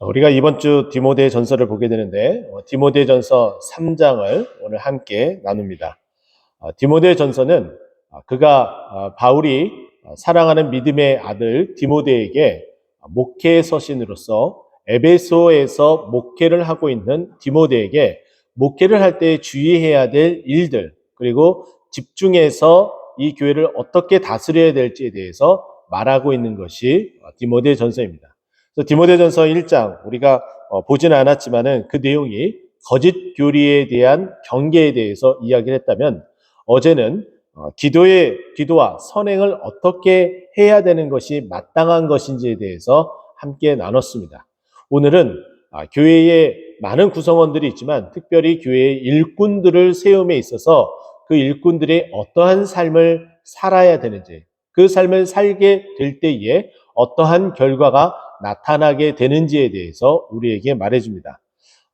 우리가 이번 주 디모데 전서를 보게 되는데 어, 디모데 전서 3장을 오늘 함께 나눕니다. 어, 디모데 전서는 어, 그가 어, 바울이 어, 사랑하는 믿음의 아들 디모데에게 목회 서신으로서 에베소에서 목회를 하고 있는 디모데에게 목회를 할 때 주의해야 될 일들 그리고 집중해서 이 교회를 어떻게 다스려야 될지에 대해서 말하고 있는 것이 어, 디모데 전서입니다. 그래서 디모데전서 1장 우리가 어, 보지는 않았지만은 그 내용이 거짓 교리에 대한 경계에 대해서 이야기를 했다면 어제는 어, 기도의 기도와 선행을 어떻게 해야 되는 것이 마땅한 것인지에 대해서 함께 나눴습니다. 오늘은 아, 교회에 많은 구성원들이 있지만 특별히 교회의 일꾼들을 세움에 있어서 그 일꾼들이 어떠한 삶을 살아야 되는지 그 삶을 살게 될 때에 어떠한 결과가 나타나게 되는지에 대해서 우리에게 말해줍니다.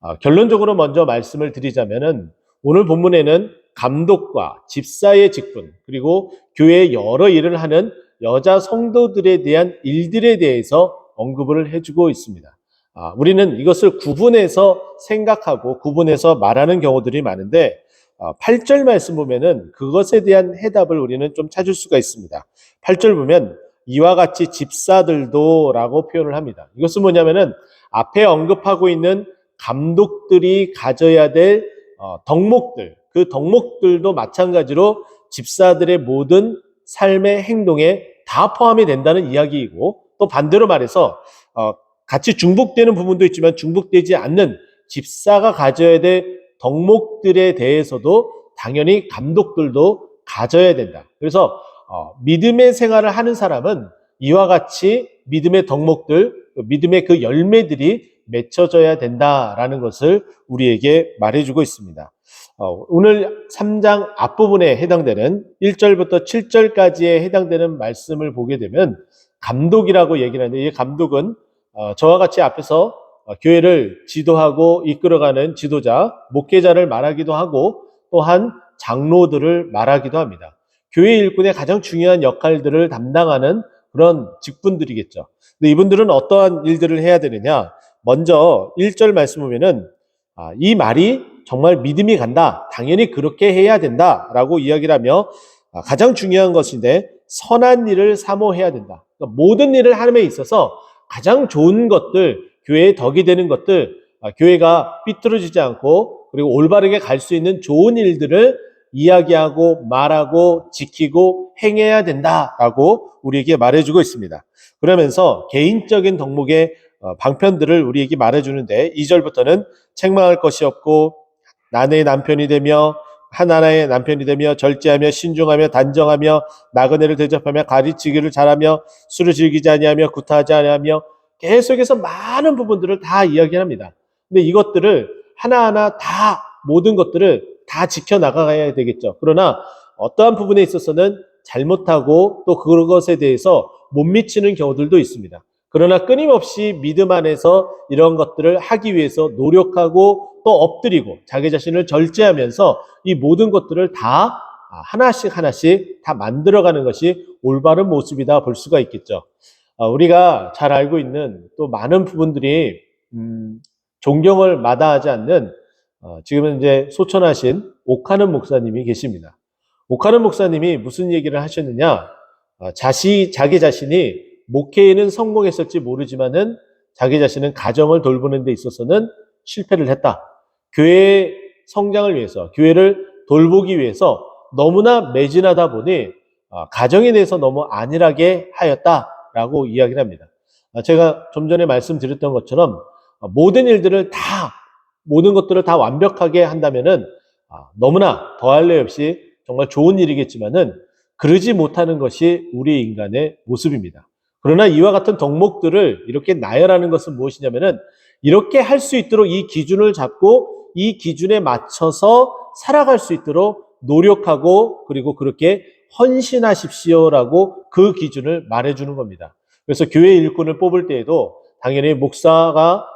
아, 결론적으로 먼저 말씀을 드리자면은 오늘 본문에는 감독과 집사의 직분 그리고 교회의 여러 일을 하는 여자 성도들에 대한 일들에 대해서 언급을 해주고 있습니다. 아, 우리는 이것을 구분해서 생각하고 구분해서 말하는 경우들이 많은데 아, 8절 말씀 보면은 그것에 대한 해답을 우리는 좀 찾을 수가 있습니다. 8절 보면 이와 같이 집사들도 라고 표현을 합니다. 이것은 뭐냐면은 앞에 언급하고 있는 감독들이 가져야 될 어, 덕목들, 그 덕목들도 마찬가지로 집사들의 모든 삶의 행동에 다 포함이 된다는 이야기이고 또 반대로 말해서 어, 같이 중복되는 부분도 있지만 중복되지 않는 집사가 가져야 될 덕목들에 대해서도 당연히 감독들도 가져야 된다. 그래서 어, 믿음의 생활을 하는 사람은 이와 같이 믿음의 덕목들, 믿음의 그 열매들이 맺혀져야 된다라는 것을 우리에게 말해주고 있습니다. 어, 오늘 3장 앞부분에 해당되는 1절부터 7절까지에 해당되는 말씀을 보게 되면 감독이라고 얘기를 하는데 이 감독은 어, 저와 같이 앞에서 어, 교회를 지도하고 이끌어가는 지도자, 목회자를 말하기도 하고 또한 장로들을 말하기도 합니다. 교회 일꾼의 가장 중요한 역할들을 담당하는 그런 직분들이겠죠. 근데 이분들은 어떠한 일들을 해야 되느냐? 먼저 1절 말씀 보면은 아, 이 말이 정말 믿음이 간다. 당연히 그렇게 해야 된다라고 이야기를 하며 아, 가장 중요한 것인데 선한 일을 사모해야 된다. 그러니까 모든 일을 데 있어서 가장 좋은 것들, 교회의 덕이 되는 것들, 아, 교회가 삐뚤어지지 않고 그리고 올바르게 갈 수 있는 좋은 일들을 이야기하고 말하고 지키고 행해야 된다라고 우리에게 말해주고 있습니다. 그러면서 개인적인 덕목의 어, 방편들을 우리에게 말해주는데 2절부터는 책망할 것이 없고 나의 남편이 되며 하나나의 남편이 되며 절제하며 신중하며 단정하며 나그네를 대접하며 가르치기를 잘하며 술을 즐기지 아니하며 구타하지 아니하며 계속해서 많은 부분들을 다 이야기합니다. 근데 이것들을 하나하나 다 모든 것들을 다 지켜나가야 되겠죠. 그러나 어떠한 부분에 있어서는 잘못하고 또 그것에 대해서 못 미치는 경우들도 있습니다. 그러나 끊임없이 믿음 안에서 이런 것들을 하기 위해서 노력하고 또 엎드리고 자기 자신을 절제하면서 이 모든 것들을 다 하나씩 하나씩 다 만들어가는 것이 올바른 모습이다 볼 수가 있겠죠. 어, 우리가 잘 알고 있는 또 많은 부분들이 음, 존경을 마다하지 않는 어, 지금은 이제 소천하신 옥하는 목사님이 계십니다. 옥하는 목사님이 무슨 얘기를 하셨느냐? 어, 자시 자기 자신이 목회에는 성공했을지 모르지만은 자기 자신은 가정을 돌보는 데 있어서는 실패를 했다. 교회의 성장을 위해서, 교회를 돌보기 위해서 너무나 매진하다 보니 어, 가정에 대해서 너무 안일하게 하였다라고 이야기를 합니다. 아, 제가 좀 전에 말씀드렸던 것처럼 어, 모든 일들을 다 모든 것들을 다 완벽하게 한다면은 아, 너무나 더할 래 없이 정말 좋은 일이겠지만은 그러지 못하는 것이 우리 인간의 모습입니다. 그러나 이와 같은 덕목들을 이렇게 나열하는 것은 무엇이냐면은 이렇게 할 수 있도록 이 기준을 잡고 이 기준에 맞춰서 살아갈 수 있도록 노력하고 그리고 그렇게 헌신하십시오라고 그 기준을 말해주는 겁니다. 그래서 교회 일꾼을 뽑을 때에도 당연히 목사가 아,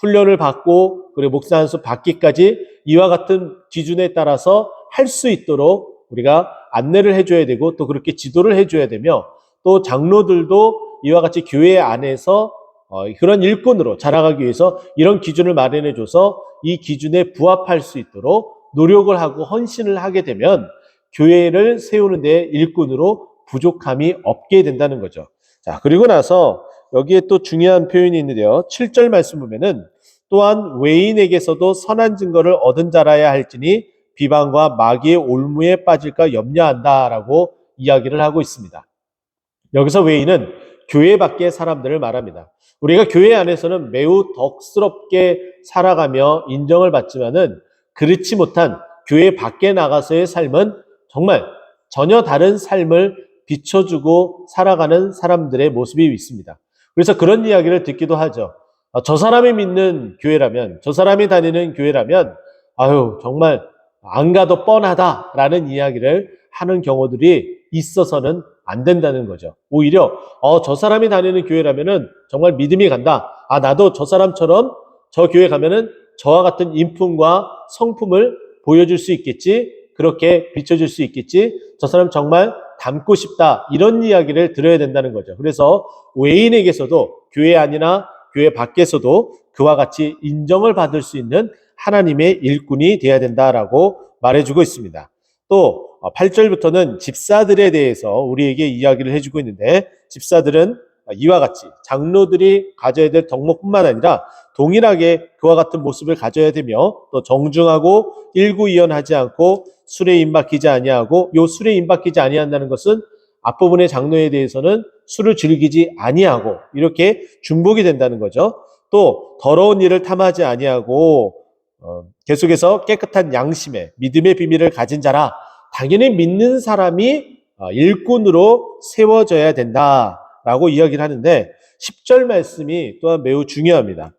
훈련을 받고 그리고 목사 한 수 받기까지 이와 같은 기준에 따라서 할 수 있도록 우리가 안내를 해줘야 되고 또 그렇게 지도를 해줘야 되며 또 장로들도 이와 같이 교회 안에서 어, 그런 일꾼으로 자라가기 위해서 이런 기준을 마련해줘서 이 기준에 부합할 수 있도록 노력을 하고 헌신을 하게 되면 교회를 세우는 데 일꾼으로 부족함이 없게 된다는 거죠. 자, 그리고 나서 여기에 또 중요한 표현이 있는데요. 7절 말씀 보면은 또한 외인에게서도 선한 증거를 얻은 자라야 할지니 비방과 마귀의 올무에 빠질까 염려한다라고 이야기를 하고 있습니다. 여기서 외인은 교회 밖의 사람들을 말합니다. 우리가 교회 안에서는 매우 덕스럽게 살아가며 인정을 받지만은 그렇지 못한 교회 밖에 나가서의 삶은 정말 전혀 다른 삶을 비춰주고 살아가는 사람들의 모습이 있습니다. 그래서 그런 이야기를 듣기도 하죠. 아, 저 사람이 믿는 교회라면, 저 사람이 다니는 교회라면, 아유, 정말 안 가도 뻔하다라는 이야기를 하는 경우들이 있어서는 안 된다는 거죠. 오히려, 어, 저 사람이 다니는 교회라면은 정말 믿음이 간다. 아, 나도 저 사람처럼 저 교회 가면은 저와 같은 인품과 성품을 보여줄 수 있겠지. 그렇게 비춰줄 수 있겠지. 저 사람 정말 닮고 싶다. 이런 이야기를 들어야 된다는 거죠. 그래서 외인에게서도 교회 안이나 교회 밖에서도 그와 같이 인정을 받을 수 있는 하나님의 일꾼이 되어야 된다라고 말해주고 있습니다. 또 8절부터는 집사들에 대해서 우리에게 이야기를 해주고 있는데 집사들은 이와 같이 장로들이 가져야 될 덕목뿐만 아니라 동일하게 그와 같은 모습을 가져야 되며 또 정중하고 일구이연하지 않고 술에 임박히지 아니하고 요 술에 임박히지 아니한다는 것은 앞부분의 장로에 대해서는 술을 즐기지 아니하고 이렇게 중복이 된다는 거죠. 또 더러운 일을 탐하지 아니하고 어, 계속해서 깨끗한 양심에 믿음의 비밀을 가진 자라 당연히 믿는 사람이 어, 일꾼으로 세워져야 된다라고 이야기를 하는데 10절 말씀이 또한 매우 중요합니다.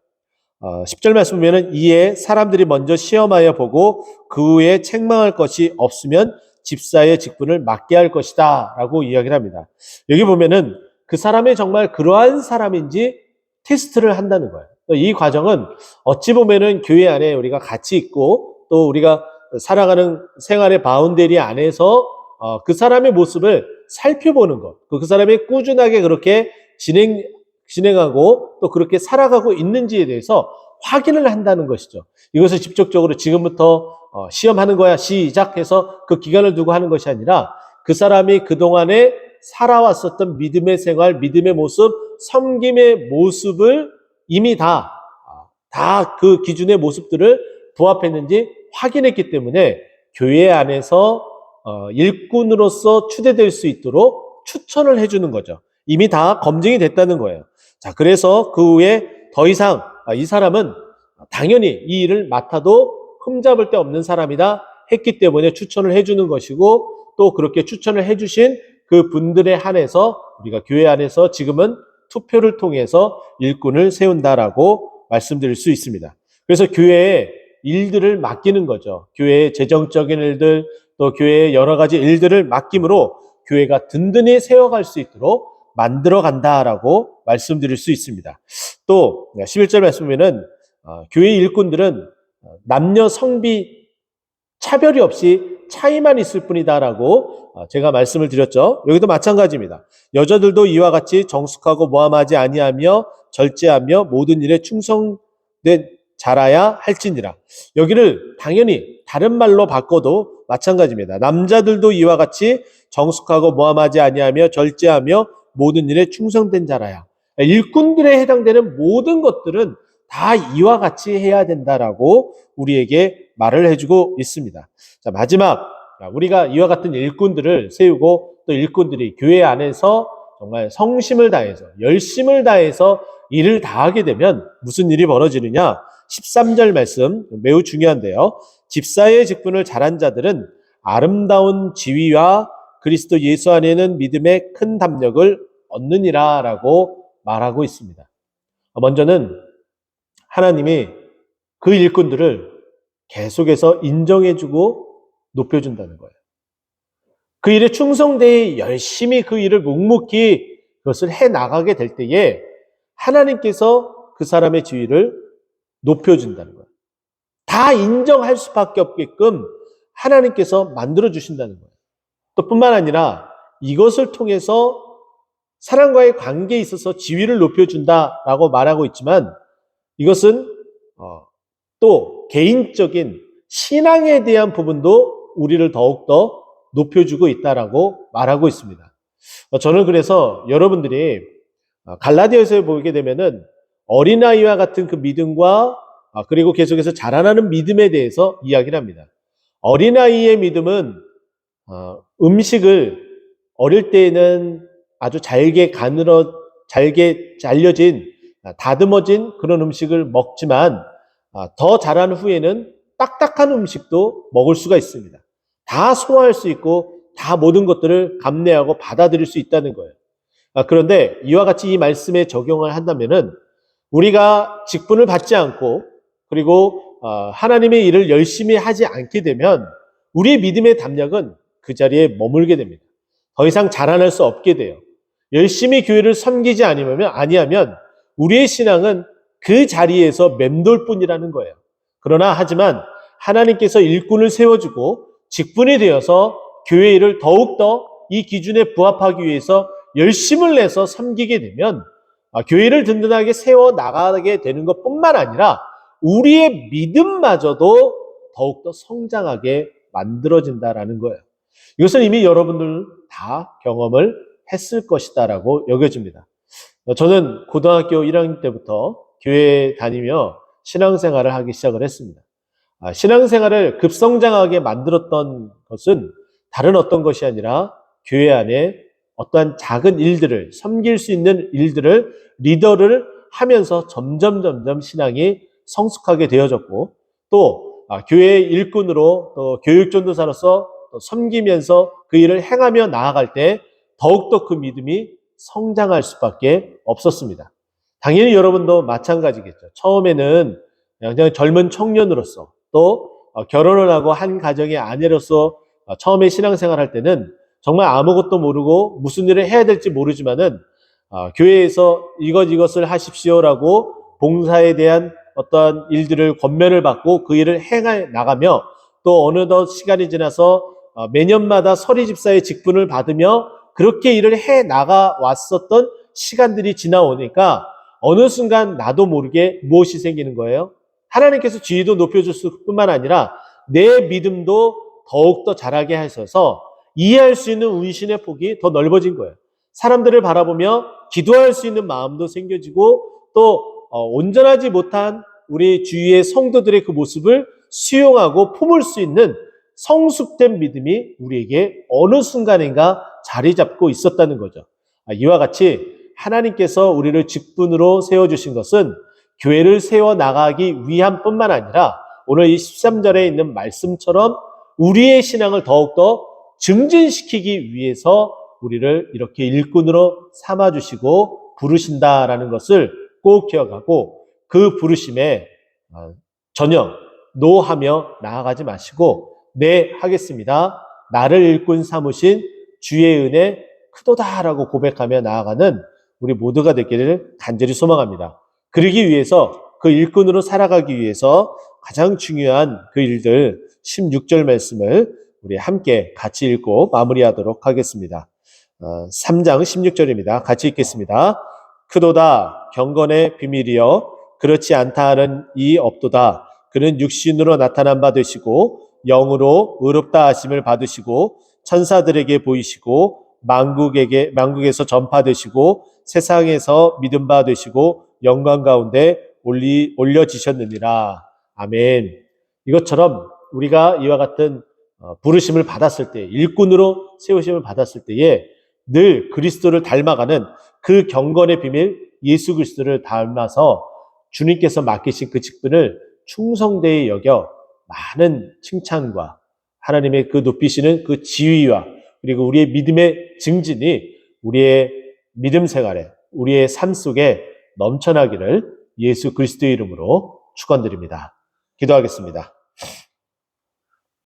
어, 10절 말씀 보면은 이에 사람들이 먼저 시험하여 보고 그 후에 책망할 것이 없으면 집사의 직분을 맡게 할 것이다 라고 이야기를 합니다. 여기 보면은 그 사람이 정말 그러한 사람인지 테스트를 한다는 거예요. 이 과정은 어찌 보면은 교회 안에 우리가 같이 있고 또 우리가 살아가는 생활의 바운데리 안에서 어, 그 사람의 모습을 살펴보는 것, 그 사람이 꾸준하게 그렇게 진행 진행하고 또 그렇게 살아가고 있는지에 대해서 확인을 한다는 것이죠. 이것을 직접적으로 지금부터 어, 시험하는 거야 시작해서 그 기간을 두고 하는 것이 아니라 그 사람이 그동안에 살아왔었던 믿음의 생활, 믿음의 모습, 섬김의 모습을 이미 다, 다 그 기준의 모습들을 부합했는지 확인했기 때문에 교회 안에서 어, 일꾼으로서 추대될 수 있도록 추천을 해주는 거죠. 이미 다 검증이 됐다는 거예요. 자, 그래서 그 후에 더 이상 아, 이 사람은 당연히 이 일을 맡아도 흠잡을 데 없는 사람이다 했기 때문에 추천을 해주는 것이고 또 그렇게 추천을 해주신 그 분들에 한해서 우리가 교회 안에서 지금은 투표를 통해서 일꾼을 세운다라고 말씀드릴 수 있습니다. 그래서 교회에 일들을 맡기는 거죠. 교회의 재정적인 일들, 또 교회의 여러 가지 일들을 맡김으로 교회가 든든히 세워갈 수 있도록 만들어 간다라고 말씀드릴 수 있습니다. 또 11절 말씀에는 어, 교회 일꾼들은 남녀 성비 차별이 없이 차이만 있을 뿐이다라고 어, 제가 말씀을 드렸죠. 여기도 마찬가지입니다. 여자들도 이와 같이 정숙하고 모함하지 아니하며 절제하며 모든 일에 충성된 자라야 할지니라. 여기를 당연히 다른 말로 바꿔도 마찬가지입니다. 남자들도 이와 같이 정숙하고 모함하지 아니하며 절제하며 모든 일에 충성된 자라야. 일꾼들에 해당되는 모든 것들은 다 이와 같이 해야 된다라고 우리에게 말을 해주고 있습니다. 자, 마지막. 우리가 이와 같은 일꾼들을 세우고 또 일꾼들이 교회 안에서 정말 성심을 다해서, 열심을 다해서 일을 다하게 되면 무슨 일이 벌어지느냐? 13절 말씀 매우 중요한데요. 집사의 직분을 잘한 자들은 아름다운 지위와 그리스도 예수 안에는 믿음의 큰 담력을 얻느니라 라고 말하고 있습니다. 먼저는 하나님이 그 일꾼들을 계속해서 인정해주고 높여준다는 거예요. 그 일에 충성되이 열심히 그 일을 묵묵히 그것을 해 나가게 될 때에 하나님께서 그 사람의 지위를 높여준다는 거예요. 다 인정할 수밖에 없게끔 하나님께서 만들어 주신다는 거예요. 또 뿐만 아니라 이것을 통해서 사람과의 관계에 있어서 지위를 높여준다라고 말하고 있지만 이것은 어, 또 개인적인 신앙에 대한 부분도 우리를 더욱더 높여주고 있다라고 말하고 있습니다. 어, 저는 그래서 여러분들이 어, 갈라디아서에 보게 되면은 어린아이와 같은 그 믿음과 아, 그리고 계속해서 자라나는 믿음에 대해서 이야기를 합니다. 어린아이의 믿음은 어, 음식을 어릴 때에는 아주 잘게 가늘어 잘게 잘려진 아, 다듬어진 그런 음식을 먹지만 아, 더 자란 후에는 딱딱한 음식도 먹을 수가 있습니다. 다 소화할 수 있고 다 모든 것들을 감내하고 받아들일 수 있다는 거예요. 아, 그런데 이와 같이 이 말씀에 적용을 한다면은 우리가 직분을 받지 않고 그리고 어, 하나님의 일을 열심히 하지 않게 되면 우리의 믿음의 담력은 그 자리에 머물게 됩니다. 더 이상 자라날 수 없게 돼요. 열심히 교회를 섬기지 아니하면 아니하면 우리의 신앙은 그 자리에서 맴돌 뿐이라는 거예요. 그러나 하지만 하나님께서 일꾼을 세워주고 직분이 되어서 교회 일을 더욱더 이 기준에 부합하기 위해서 열심을 내서 섬기게 되면 아, 교회를 든든하게 세워 나가게 되는 것 뿐만 아니라 우리의 믿음마저도 더욱더 성장하게 만들어진다라는 거예요. 이것은 이미 여러분들 다 경험을 했을 것이다라고 여겨집니다. 어, 저는 고등학교 1학년 때부터 교회 다니며 신앙생활을 하기 시작을 했습니다. 아, 신앙생활을 급성장하게 만들었던 것은 다른 어떤 것이 아니라 교회 안에 어떠한 작은 일들을 섬길 수 있는 일들을 리더를 하면서 점점 점점 신앙이 성숙하게 되어졌고 또 아, 교회의 일꾼으로 또 교육 전도사로서 또 섬기면서 그 일을 행하며 나아갈 때 더욱더 그 믿음이 성장할 수밖에 없었습니다. 당연히 여러분도 마찬가지겠죠. 처음에는 그냥 젊은 청년으로서 또 어, 결혼을 하고 한 가정의 아내로서 어, 처음에 신앙생활 할 때는 정말 아무것도 모르고 무슨 일을 해야 될지 모르지만은 어, 교회에서 이것 이것을 하십시오라고 봉사에 대한 어떠한 일들을 권면을 받고 그 일을 행해 나가며 또 어느덧 시간이 지나서 어, 매년마다 서리 집사의 직분을 받으며 그렇게 일을 해 나가 왔었던 시간들이 지나오니까 어느 순간 나도 모르게 무엇이 생기는 거예요? 하나님께서 지위도 높여줄 뿐만 아니라 내 믿음도 더욱더 자라게 하셔서 이해할 수 있는 운신의 폭이 더 넓어진 거예요. 사람들을 바라보며 기도할 수 있는 마음도 생겨지고 또 어, 온전하지 못한 우리 주위의 성도들의 그 모습을 수용하고 품을 수 있는 성숙된 믿음이 우리에게 어느 순간인가 자리 잡고 있었다는 거죠. 아, 이와 같이 하나님께서 우리를 직분으로 세워주신 것은 교회를 세워 나가기 위함 뿐만 아니라 오늘 이 13절에 있는 말씀처럼 우리의 신앙을 더욱더 증진시키기 위해서 우리를 이렇게 일꾼으로 삼아주시고 부르신다라는 것을 꼭 기억하고 그 부르심에 어, 전혀 노하며 나아가지 마시고 네 하겠습니다. 나를 일꾼 삼으신 주의 은혜 크도다라고 고백하며 나아가는 우리 모두가 되기를 간절히 소망합니다. 그러기 위해서 그 일꾼으로 살아가기 위해서 가장 중요한 그 일들 16절 말씀을 우리 함께 같이 읽고 마무리하도록 하겠습니다. 3장 어, 16절입니다. 같이 읽겠습니다. 크도다 경건의 비밀이여 그렇지 않다 하는 이 없도다. 그는 육신으로 나타난 바 되시고 영으로 의롭다 하심을 받으시고 천사들에게 보이시고 만국에게 만국에서 전파되시고 세상에서 믿음 바 되시고 영광 가운데 올리 올려지셨느니라. 아멘. 이것처럼 우리가 이와 같은 어, 부르심을 받았을 때 일꾼으로 세우심을 받았을 때에 늘 그리스도를 닮아가는 그 경건의 비밀 예수 그리스도를 닮아서 주님께서 맡기신 그 직분을 충성되이 여겨 많은 칭찬과 하나님의 그 높이시는 그 지위와 그리고 우리의 믿음의 증진이 우리의 믿음 생활에 우리의 삶 속에 넘쳐나기를 예수 그리스도의 이름으로 축원드립니다. 기도하겠습니다.